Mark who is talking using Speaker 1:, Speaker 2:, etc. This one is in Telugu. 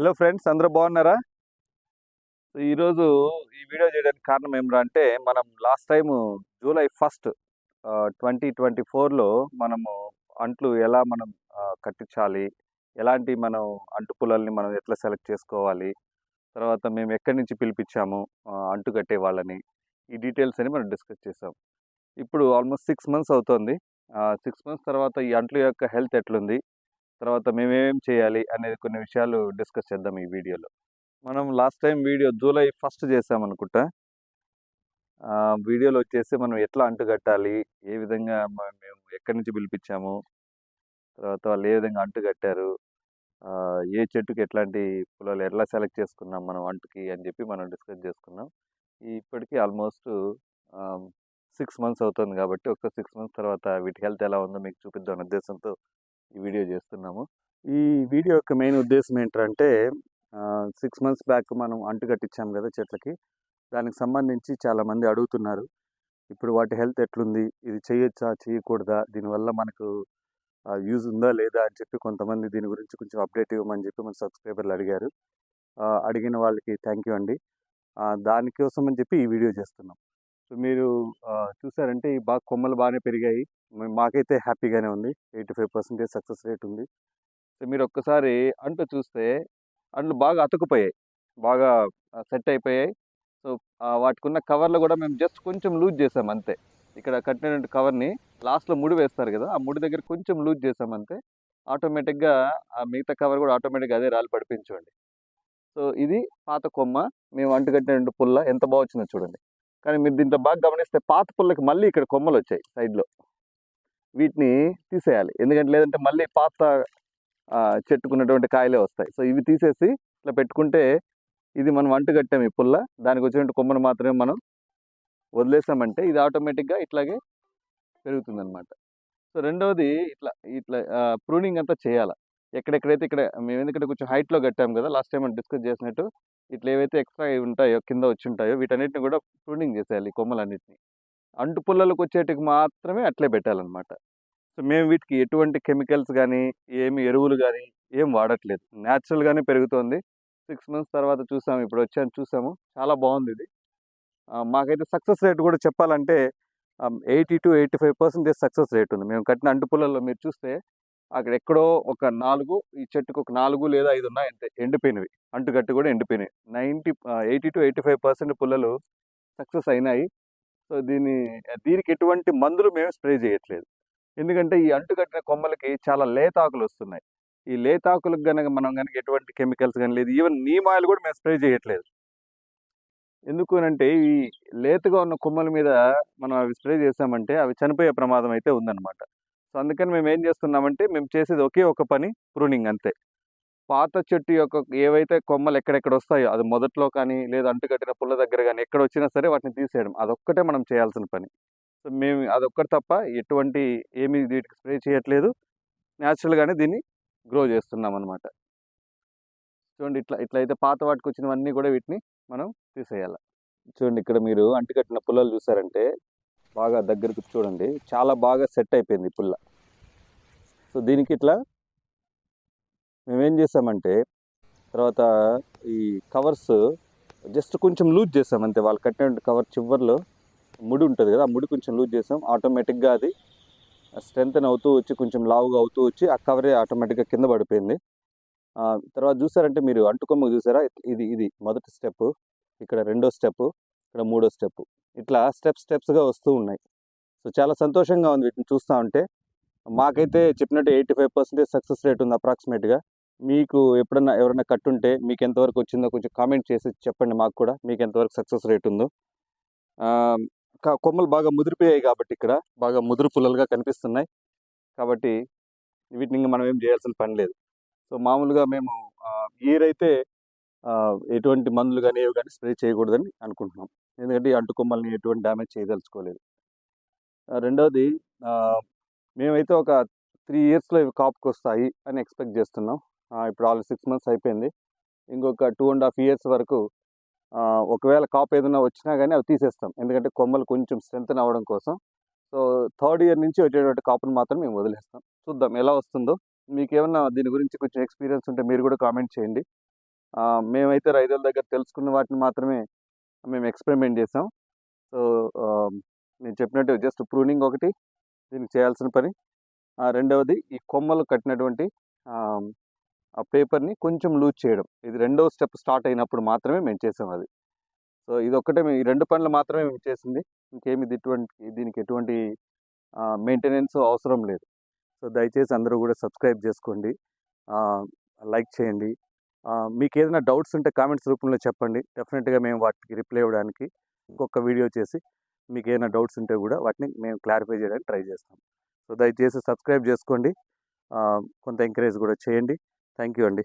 Speaker 1: హలో ఫ్రెండ్స్ అందరూ బాగున్నారా? ఈరోజు ఈ వీడియో చేయడానికి కారణం ఏమిరా అంటే మనం last time July first twenty twenty ఫోర్లో మనము అంట్లు ఎలా మనం కట్టించాలి ఎలాంటి మనం అంటు పుల్లల్ని మనం ఎట్లా సెలెక్ట్ చేసుకోవాలి తర్వాత మేము ఎక్కడి నుంచి పిలిపించాము అంటు కట్టే వాళ్ళని ఈ డీటెయిల్స్ అని మనం డిస్కస్ చేసాం ఇప్పుడు ఆల్మోస్ట్ సిక్స్ మంత్స్ అవుతుంది. సిక్స్ మంత్స్ తర్వాత ఈ అంట్ల యొక్క హెల్త్ ఎట్లుంది తర్వాత మేమేం చేయాలి అనేది కొన్ని విషయాలు డిస్కస్ చేద్దాం ఈ వీడియోలో. మనం last time video July first చేసామనుకుంటా వీడియోలో వచ్చేసి మనం ఎట్లా అంటు కట్టాలి ఏ విధంగా మేము ఎక్కడి నుంచి పిలిపించాము తర్వాత వాళ్ళు ఏ విధంగా అంటు కట్టారు ఏ చెట్టుకి ఎట్లాంటి పొలాలు ఎట్లా సెలెక్ట్ చేసుకున్నాం మనం అంటుకి అని చెప్పి మనం డిస్కస్ చేసుకున్నాం. ఇప్పటికీ ఆల్మోస్ట్ సిక్స్ మంత్స్ అవుతుంది కాబట్టి ఒక సిక్స్ మంత్స్ తర్వాత వీటి హెల్త్ ఎలా ఉందో మీకు చూపిద్దాం అనే ఉద్దేశంతో ఈ వీడియో చేస్తున్నాము. ఈ వీడియో యొక్క మెయిన్ ఉద్దేశం ఏంటంటే సిక్స్ మంత్స్ బ్యాక్ మనం అంటుకట్టించాం కదా చెట్లకి. దానికి సంబంధించి చాలామంది అడుగుతున్నారు. ఇప్పుడు వాటి హెల్త్ ఎట్లుంది? ఇది చేయొచ్చా? చేయకూడదా? దీనివల్ల మనకు యూజ్ ఉందా లేదా అని చెప్పి కొంతమంది దీని గురించి కొంచెం అప్డేట్ ఇవ్వమని చెప్పి మన సబ్స్క్రైబర్లు అడిగారు. అడిగిన వాళ్ళకి థ్యాంక్ యూ అండి. దానికోసం అని చెప్పి ఈ వీడియో చేస్తున్నాం. సో మీరు చూసారంటే ఈ బాగా కొమ్మలు బాగానే పెరిగాయి. మాకైతే హ్యాపీగానే ఉంది. Eighty five percentage success rate ఉంది. సో మీరు ఒక్కసారి అంటు చూస్తే అంట్లు బాగా అతుకుపోయాయి. బాగా సెట్ అయిపోయాయి. సో వాటికి ఉన్న కవర్లు కూడా మేము జస్ట్ కొంచెం లూజ్ చేసాం అంతే. ఇక్కడ కట్టినటువంటి కవర్ని లాస్ట్లో ముడి వేస్తారు కదా ఆ ముడి దగ్గర కొంచెం లూజ్ చేసాం అంతే. ఆటోమేటిక్గా ఆ మిగతా కవర్ కూడా ఆటోమేటిక్గా అదే రాళ్ళు పడిపించండి సో ఇది పాత కొమ్మ. మేము అంటు కట్టినటువంటి పుల్ల ఎంత బాగా వచ్చిందో చూడండి. కానీ మీరు దీంట్లో బాగా గమనిస్తే పాత పుల్లకి మళ్ళీ ఇక్కడ కొమ్మలు వచ్చాయి సైడ్లో. వీటిని తీసేయాలి. ఎందుకంటే లేదంటే మళ్ళీ పాత చెట్టుకున్నటువంటి కాయలే వస్తాయి. సో ఇవి తీసేసి ఇట్లా పెట్టుకుంటే ఇది మనం అంటు కట్టాము ఈ పుల్ల. దానికి వచ్చినటువంటి కొమ్మను మాత్రమే మనం వదిలేసామంటే ఇది ఆటోమేటిక్గా ఇట్లాగే పెరుగుతుంది అనమాట సో రెండవది ఇట్లా ఇట్లా ప్రూనింగ్ అంతా చేయాలి. ఎక్కడెక్కడైతే ఇక్కడ మేము ఎందుకంటే కొంచెం హైట్లో కట్టాము కదా లాస్ట్ టైం మనం డిస్కస్ చేసినట్టు ఇట్లా ఏవైతే ఎక్స్ట్రా ఉంటాయో కింద వచ్చి ఉంటాయో వీటన్నిటిని కూడా ప్రూనింగ్ చేసేయాలి కొమ్మలన్నింటినీ. అంటు పుల్లలకు వచ్చేటికి మాత్రమే అట్లే పెట్టాలన్నమాట. సో మేము వీటికి ఎటువంటి కెమికల్స్ కానీ ఏమి ఎరువులు కానీ ఏం వాడట్లేదు. న్యాచురల్గానే పెరుగుతోంది. సిక్స్ మంత్స్ తర్వాత చూసాము ఇప్పుడు వచ్చాను చూసాము. చాలా బాగుంది ఇది. మాకైతే సక్సెస్ రేట్ కూడా చెప్పాలంటే eighty to eighty five percentage success rate ఉంది. మేము కట్టిన అంటు పుల్లల్లో మీరు చూస్తే అక్కడ ఎక్కడో ఒక నాలుగు ఈ చెట్టుకు ఒక నాలుగు లేదా ఐదు ఉన్నాయి అంతే ఎండిపోయినవి. అంటుకట్టు కూడా ఎండిపోయినాయి. Ninety eighty to eighty five percent పుల్లలు సక్సెస్ అయినాయి. సో దీని దీనికి ఎటువంటి మందులు మేము స్ప్రే చేయట్లేదు. ఎందుకంటే ఈ అంటుకట్టిన కొమ్మలకి చాలా లేతాకులు వస్తున్నాయి. ఈ లేతాకులకు కనుక మనం కనుక ఎటువంటి కెమికల్స్ కానీ లేదు ఈవెన్ నీమ్ ఆయిల్ కూడా మేము స్ప్రే చేయట్లేదు. ఎందుకు అంటే ఈ లేతగా ఉన్న కొమ్మల మీద మనం అవి స్ప్రే చేసామంటే అవి చనిపోయే ప్రమాదం అయితే ఉందన్నమాట. సో అందుకని మేము ఏం చేస్తున్నామంటే మేము చేసేది ఒకే ఒక పని ప్రూనింగ్ అంతే. పాత చెట్టు యొక్క ఏవైతే కొమ్మలు ఎక్కడెక్కడ వస్తాయో అది మొదట్లో కానీ లేదా అంటుకట్టిన పుల్ల దగ్గర కానీ ఎక్కడ వచ్చినా సరే వాటిని తీసేయడం. అదొక్కటే మనం చేయాల్సిన పని. సో మేము అదొక్కటి తప్ప ఎటువంటి ఏమీ వీటికి స్ప్రే చేయట్లేదు. న్యాచురల్గానే దీన్ని గ్రో చేస్తున్నాం అనమాట చూడండి ఇట్లా ఇట్లా అయితే పాత వాటికి వచ్చినవన్నీ కూడా వీటిని మనం తీసేయాలి. చూడండి ఇక్కడ మీరు అంటుకట్టిన పుల్లలు చూసారంటే బాగా దగ్గరకు చూడండి. చాలా బాగా సెట్ అయిపోయింది పుల్ల. సో దీనికి ఇట్లా మేమేం చేసామంటే తర్వాత ఈ కవర్స్ జస్ట్ కొంచెం లూజ్ చేసాం అంతే. వాళ్ళు కట్టిన కవర్ చివర్లో ముడి ఉంటుంది కదా ఆ ముడి కొంచెం లూజ్ చేసాం. ఆటోమేటిక్గా అది స్ట్రెంగ్తన్ అవుతూ వచ్చి కొంచెం లావుగా అవుతూ వచ్చి ఆ కవరే ఆటోమేటిక్గా కింద పడిపోయింది. తర్వాత చూసారంటే మీరు అంటుకొమ్మ చూసారా? ఇది ఇది మొదటి స్టెప్ ఇక్కడ రెండో స్టెప్ ఇక్కడ మూడో స్టెప్ ఇట్లా స్టెప్ స్టెప్స్గా వస్తూ ఉన్నాయి. సో చాలా సంతోషంగా ఉంది వీటిని చూస్తూ ఉంటే. మాకైతే చెప్పినట్టు eighty five percentage success rate ఉంది అప్రాక్సిమేట్గా. మీకు ఎప్పుడన్నా ఎవరైనా కట్టుంటే మీకు ఎంతవరకు వచ్చిందో కొంచెం కామెంట్ చేసి చెప్పండి మాకు కూడా. మీకు ఎంతవరకు సక్సెస్ రేట్ ఉందో. కొమ్మలు బాగా ముదిరిపోయాయి కాబట్టి ఇక్కడ. బాగా ముదురు పుల్లలుగా కనిపిస్తున్నాయి. కాబట్టి వీటిని ఇంకా మనం ఏం చేయాల్సిన పని లేదు. సో మామూలుగా మేము ఇయర్ అయితే ఎటువంటి మందులు కానీ ఏవి కానీ స్ప్రే చేయకూడదని అనుకుంటున్నాం. ఎందుకంటే ఈ అంటు కొమ్మల్ని ఎటువంటి డ్యామేజ్ చేయదలుచుకోలేదు. రెండవది మేమైతే ఒక త్రీ ఇయర్స్లో ఇవి కాపుకి వస్తాయి అని ఎక్స్పెక్ట్ చేస్తున్నాం. ఇప్పుడు ఆల్రెడీ సిక్స్ మంత్స్ అయిపోయింది. ఇంకొక టూ అండ్ హాఫ్ ఇయర్స్ వరకు ఒకవేళ కాపు ఏదైనా వచ్చినా కానీ అవి తీసేస్తాం. ఎందుకంటే కొమ్మలు కొంచెం స్ట్రెంత్ అవ్వడం కోసం. సో థర్డ్ ఇయర్ నుంచి వచ్చేటువంటి కాపును మాత్రం మేము వదిలేస్తాం. చూద్దాం ఎలా వస్తుందో. మీకు ఏమన్నా దీని గురించి కొంచెం ఎక్స్పీరియన్స్ ఉంటే మీరు కూడా కామెంట్ చేయండి. మేమైతే రైతుల దగ్గర తెలుసుకున్న వాటిని మాత్రమే మేము ఎక్స్పెరిమెంట్ చేసాం. సో నేను చెప్పినట్టు జస్ట్ ప్రూనింగ్ ఒకటి దీనికి చేయాల్సిన పని. ఆ, రెండవది ఈ కొమ్మలు కట్టినటువంటి ఆ, పేపర్ని కొంచెం లూజ్ చేయడం. ఇది రెండవ స్టెప్ స్టార్ట్ అయినప్పుడు మాత్రమే మేము చేసాం అది. సో ఇది ఒక్కటే మేము ఈ రెండు పనులు మాత్రమే మేము చేసింది. ఇంకేమి ఇది ఇటువంటి దీనికి ఎటువంటి మెయింటెనెన్స్ అవసరం లేదు. సో దయచేసి అందరూ కూడా సబ్స్క్రైబ్ చేసుకోండి. లైక్ చేయండి. మీకు ఏదైనా డౌట్స్ ఉంటే కామెంట్స్ రూపంలో చెప్పండి. డెఫినెట్గా మేము వాటికి రిప్లై ఇవ్వడానికి ఇంకొక వీడియో చేసి మీకు ఏదైనా డౌట్స్ ఉంటే కూడా వాటిని మేము క్లారిఫై చేయడానికి ట్రై చేస్తాం. సో దయచేసి సబ్స్క్రైబ్ చేసుకోండి. కొంత ఎంకరేజ్ కూడా చేయండి. థ్యాంక్ యూ అండి.